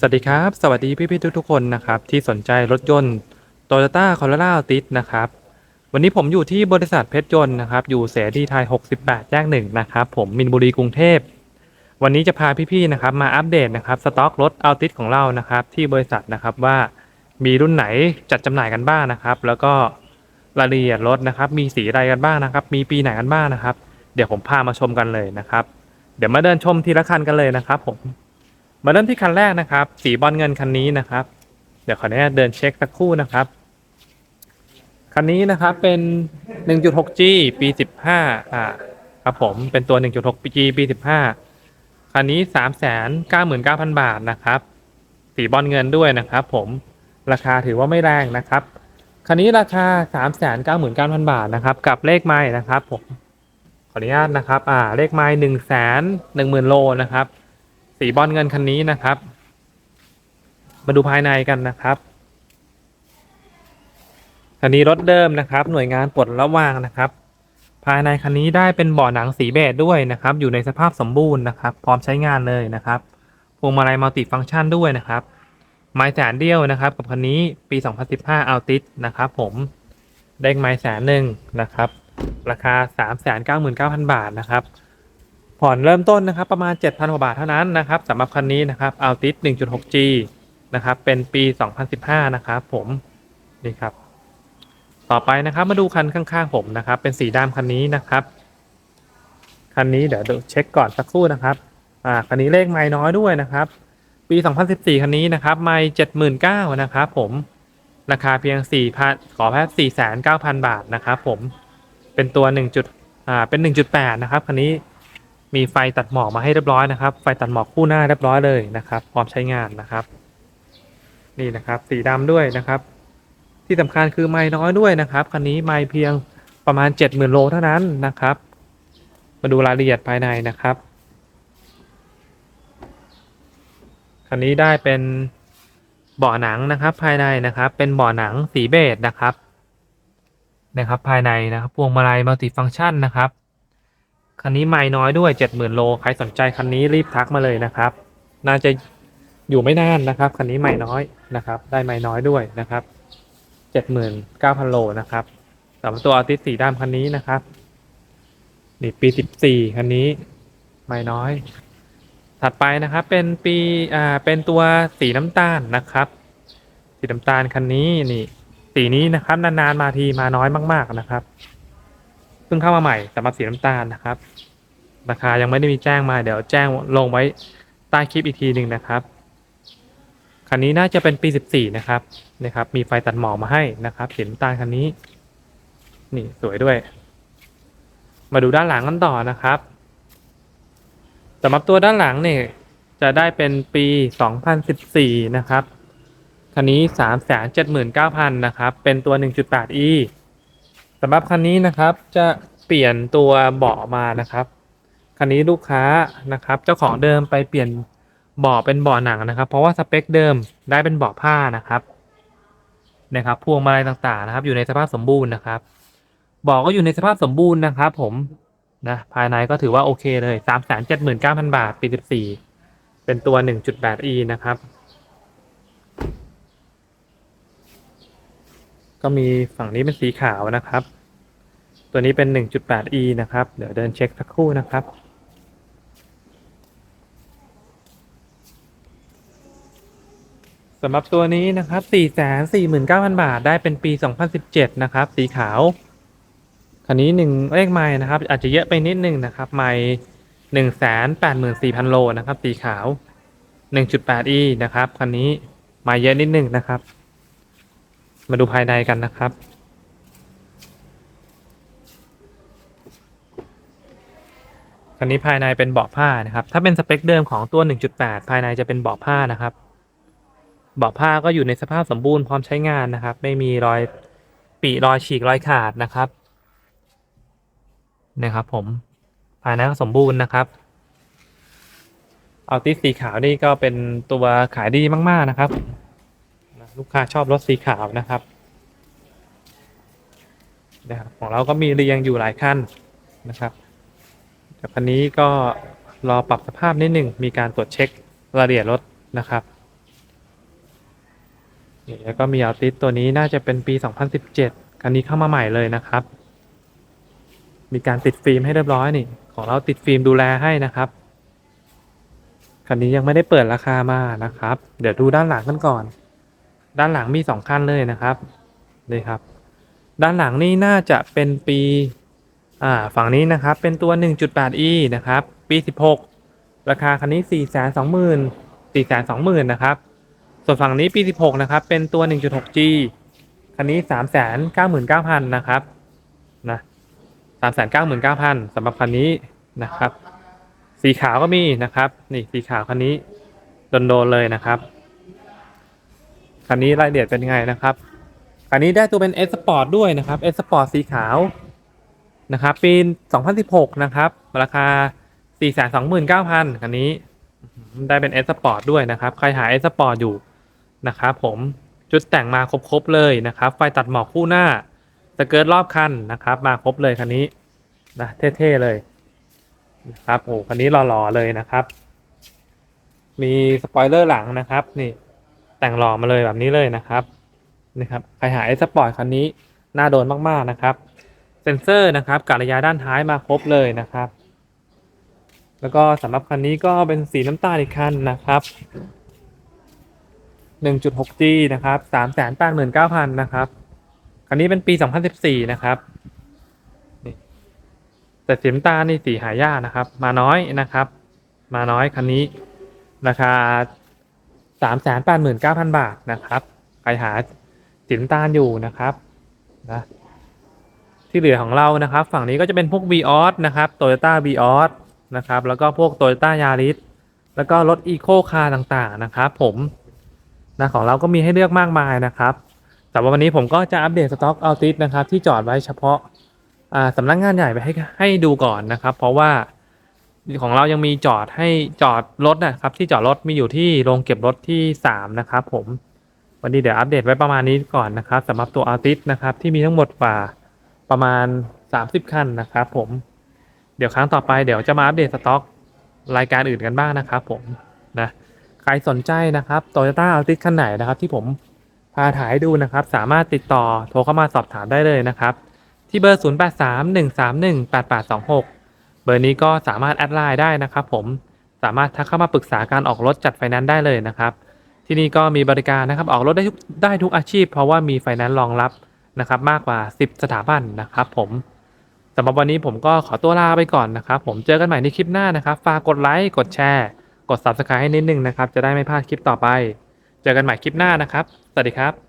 สวัสดีครับ สวัสดีพี่ๆทุกๆคนนะครับ ที่สนใจรถยนต์ Toyota Corolla Altis นะครับ วันนี้ผมอยู่ที่บริษัทเพชรยนต์นะครับ อยู่เสรีไทย 68แจ้งหนึ่งนะครับ ผมมินบุรีกรุงเทพ วันนี้จะพาพี่ๆนะครับ มาอัปเดตนะครับสต็อกรถ Altis ของเรานะครับ ที่บริษัทนะครับว่ามีรุ่นไหนจัดจำหน่ายกันบ้างนะครับ แล้วก็รายละเอียดรถนะครับ มีสีอะไรกันบ้างนะครับ มีปีไหนกันบ้างนะครับ เดี๋ยวผมพามาชมกันเลยนะครับ เดี๋ยวมาเดินชมทีละคันกันเลยนะครับผม มาเริ่มที่คันแรกนะครับ สีบอลเงินคันนี้นะครับ เดี๋ยวขออนุญาตเดินเช็คสักครู่นะครับคันนี้นะครับเป็น 1.6G ปี 15อ่าครับผมเป็นตัว 1.6G ปี 15คันนี้ 399,000 บาทนะครับ สีบอลเงินด้วยนะครับ ผมราคาถือว่าไม่แรงนะครับคันนี้ราคา 399,000 บาทนะครับ กับเลขไม้นะครับ ผมขออนุญาตนะครับ อ่า เลขไม้1 1 0 0 0 0โลนะครับ สีบอลเงินคันนี้นะครับ มาดูภายในกันนะครับคันนี้รถเดิมนะครับ หน่วยงานปลดระว่างนะครับ ภายในคันนี้ได้เป็นเบาะหนังสีเบจด้วยนะครับ อยู่ในสภาพสมบูรณ์นะครับ พร้อมใช้งานเลยนะครับพวงมาลัยมัลติฟังก์ชันด้วยนะครับไม้แสนเดียวนะครับ กับคันนี้ปี 2015 Altis นะครับ ผมได้ไม้แสนหนึ่งนะครับ ราคา 399,000 บาทนะครับ ผ่อนเริ่มต้นนะครับประมาณ 7,000กว่าบาทเท่านั้นนะครับสำหรับคันนี้นะครับ Altis 1.6G นะครับเป็นปี 2015 นะครับผมนี่ครับ ต่อไปนะครับมาดูคันข้างๆผมนะครับ เป็นสีดำคันนี้นะครับคันนี้เดี๋ยวเช็คก่อนสักครู่นะครับอ่าคันนี้เลขไม่น้อยด้วยนะครับ ปี 2014 คันนี้นะครับไม่79,000นะครับผมราคาเพียง 4,000ขอแค่4,900 บาทนะครับผมเป็นตัว1จุดอ่าเป็น 1.8 นะครับคันนี้ มีไฟตัดหมอกมาให้เรียบร้อยนะครับ ไฟตัดหมอกคู่หน้าเรียบร้อยเลยนะครับ พร้อมใช้งานนะครับ นี่นะครับ สีดำด้วยนะครับ ที่สำคัญคือไม่น้อยด้วยนะครับคันนี้ไม่เพียงประมาณ 70,000โลเท่านั้นนะครับ มาดูรายละเอียดภายในนะครับคันนี้ได้เป็นเบาะหนังนะครับ ภายในนะครับ เป็นเบาะหนังสีเบจนะครับนะครับ ภายในนะครับพวงมาลัยมัลติฟังก์ชันนะครับ คันนี้ไม่น้อยด้วย 70,000 โล ใครสนใจคันนี้รีบทักมาเลยนะครับ น่าจะอยู่ไม่นานนะครับ คันนี้ไม่น้อยนะครับ ได้ไม่น้อยด้วยนะครับ 79,000 โลนะครับสำหรับตัวอาร์ติสสีดำคันนี้นะครับ นี่ปี 14 คันนี้ไม่น้อย ถัดไปนะครับ เป็นปีอ่าเป็นตัวสีน้ำตาลนะครับ สีน้ำตาลคันนี้นี่ สีนี้นะครับ นานๆมาทีมาน้อยมาก ๆนะครับ เพิ่งเข้ามาใหม่สำหรับสีน้ำตาลนะครับ ราคายังไม่ได้มีแจ้งมาเดี๋ยวแจ้งลงไว้ใต้คลิปอีกทีหนึ่งนะครับคันนี้น่าจะเป็นปี 14 นะครับนะครับ มีไฟตัดหมอกมาให้นะครับสีน้ำตาลคันนี้ นี่สวยด้วย มาดูด้านหลังกันต่อนะครับสำหรับตัวด้านหลังเนี่ยจะได้เป็นปี 2014 นะครับ คันนี้ 379,000 นะครับ เป็นตัว 1.8e ำหรับคันนี้นะครับจะเปลี่ยนตัวเบาะมานะครับ คันนี้ลูกค้านะครับ เจ้าของเดิมไปเปลี่ยนเบาะเป็นเบาะหนังนะครับ เพราะว่าสเปคเดิมได้เป็นเบาะผ้านะครับนะครับพวงมาลัยต่างๆนะครับ อยู่ในสภาพสมบูรณ์นะครับเบาะก็อยู่ในสภาพสมบูรณ์นะครับ ผมนะภายในก็ถือว่าโอเคเลย379,000 บาทปี14เป็นตัว 1.8e นะครับ ก็มีฝั่งนี้เป็นสีขาวนะครับ ตัวนี้เป็น 1.8e นะครับ เดี๋ยวเดินเช็คสักครู่นะครับ สำหรับตัวนี้นะครับ 449,000 บาท ได้เป็นปี 2017 นะครับ สีขาว คันนี้หนึ่งเลขไม้นะครับ อาจจะเยอะไปนิดนึงนะครับ ไม้หนึ่งแสนแปดหมื่นสี่พันโลนะครับ สีขาว 1.8e นะครับ คันนี้ไม้เยอะนิดนึงนะครับ มาดูภายในกันนะครับ คันนี้ภายในเป็นเบาะผ้านะครับ ถ้าเป็นสเปคเดิมของตัว 1.8 ภายในจะเป็นเบาะผ้านะครับ เบาะผ้าก็อยู่ในสภาพสมบูรณ์พร้อมใช้งานนะครับ ไม่มีรอยปีรอยฉีกรอยขาดนะครับนะครับ ผมภายในก็สมบูรณ์นะครับเอาติสสีขาวนี่ก็เป็นตัวขายดีมาก ๆนะครับ ลูกค้าชอบรถสีขาวนะครับนะครับของเราก็มีเรียงอยู่หลายคันนะครับ แต่คันนี้ก็รอปรับสภาพนิดหนึ่งมีการตรวจเช็ครายละเอียดรถนะครับนี่แล้วก็มีอัลติสตัวนี้น่าจะเป็นปี 2017 คันนี้เข้ามาใหม่เลยนะครับ มีการติดฟิล์มให้เรียบร้อยนี่ ของเราติดฟิล์มดูแลให้นะครับ คันนี้ยังไม่ได้เปิดราคามานะครับ เดี๋ยวดูด้านหลังกันก่อน ด้านหลังมีสองคันเลยนะครับ นี่ครับ ด้านหลังนี่น่าจะเป็นปี อ่าฝั่งนี้นะครับเป็นตัว 1.8e นะครับ ปี 16 ราคาคันนี้ 4 2 0 0 0 0 4 2 0 0 0 0นะครับส่วนฝั่งนี้ปี 16 นะครับ เป็นตัว 1.6G คันนี้ 399,000นะครับนะ399,000สำหรับคันนี้นะครับ สีขาวก็มีนะครับ นี่สีขาวคันนี้โดนๆเลยนะครับคันนี้รายละเอียดเป็นยังไงนะครับคันนี้ได้ตัวเป็น S Sport ด้วยนะครับ S Sport สีขาว นะครับ ปี 2016 นะครับ ราคา 429,000คันนี้ ได้เป็น S Sport ด้วยนะครับ ใครหา S Sport อยู่นะครับผมชุดแต่งมาครบๆเลยนะครับ ไฟตัดหมอกคู่หน้าสเกิร์ตรอบคันนะครับ มาครบเลยคันนี้นะเท่ๆเลยนะครับโอ้คันนี้หล่อๆเลยนะครับ มีสปอยเลอร์หลังนะครับ นี่แต่งหล่อมาเลยแบบนี้เลยนะครับนี่ครับใครหาไอสปอร์ตคันนี้น่าโดนมากๆนะครับ เซนเซอร์นะครับการะยาด้านท้ายมาครบเลยนะครับ แล้วก็สำหรับคันนี้ก็เป็นสีน้ำตาลอีกคันนะครับ 1.6G นะครับ389,000นะครับคันนี้เป็นปี 2014 นะครับแต่สีน้ำตาลนี่สีหายากนะครับ มาน้อยนะครับ มาน้อยคันนี้ราคา389,000บาทนะครับ ใครหาสีน้ำตาลอยู่นะครับนะ ที่เหลือของเรานะครับ ฝั่งนี้ก็จะเป็นพวก v ีออสนะครับ Toyota v ีออสนะครับ แล้วก็พวก Toyota Yaris แล้วก็รถ Eco Car ต่างๆนะครับ ผมนะของเราก็มีให้เลือกมากมายนะครับแต่ว่าวันนี้ผมก็จะอัปเดตสต็อกอัลติสนะครับ ที่จอดไว้เฉพาะาสำนักงานใหญ่ไปให้ให้ดูก่อนนะครับ เพราะว่าของเรายังมีจอดให้จอดรถนะครับ ที่จอดรถมีอยู่ที่โรงเก็บรถที่ 3 นะครับ ผมวันนี้เดี๋ยวอัปเดตไว้ประมาณนี้ก่อนนะครับสำหรับตัวอัลติสนะครับที่มีทั้งหมดกว่า ประมาณ 30 คันนะครับผม เดี๋ยวครั้งต่อไปเดี๋ยวจะมาอัปเดตสต็อก รายการอื่นกันบ้างนะครับผมนะใครสนใจนะครับ Toyota Altis คันไหนนะครับที่ผมพาถ่ายดูนะครับ สามารถติดต่อโทรเข้ามาสอบถามได้เลยนะครับ ที่เบอร์ 0831318826 เบอร์นี้ก็สามารถแอดไลน์ได้นะครับผมสามารถทักเข้ามาปรึกษาการออกรถจัดไฟแนนซ์ได้เลยนะครับ ที่นี่ก็มีบริการนะครับออกรถได้ทุกได้ทุกอาชีพ เพราะว่ามีไฟแนนซ์รองรับ นะครับมากกว่า 10 สถาบันนะครับผมสำหรับวันนี้ผมก็ขอตัวลาไปก่อนนะครับ ผมเจอกันใหม่ในคลิปหน้านะครับ ฝากกดไลค์กดแชร์ กด Subscribe ให้นิดนึงนะครับ จะได้ไม่พลาดคลิปต่อไป เจอกันใหม่คลิปหน้านะครับ สวัสดีครับ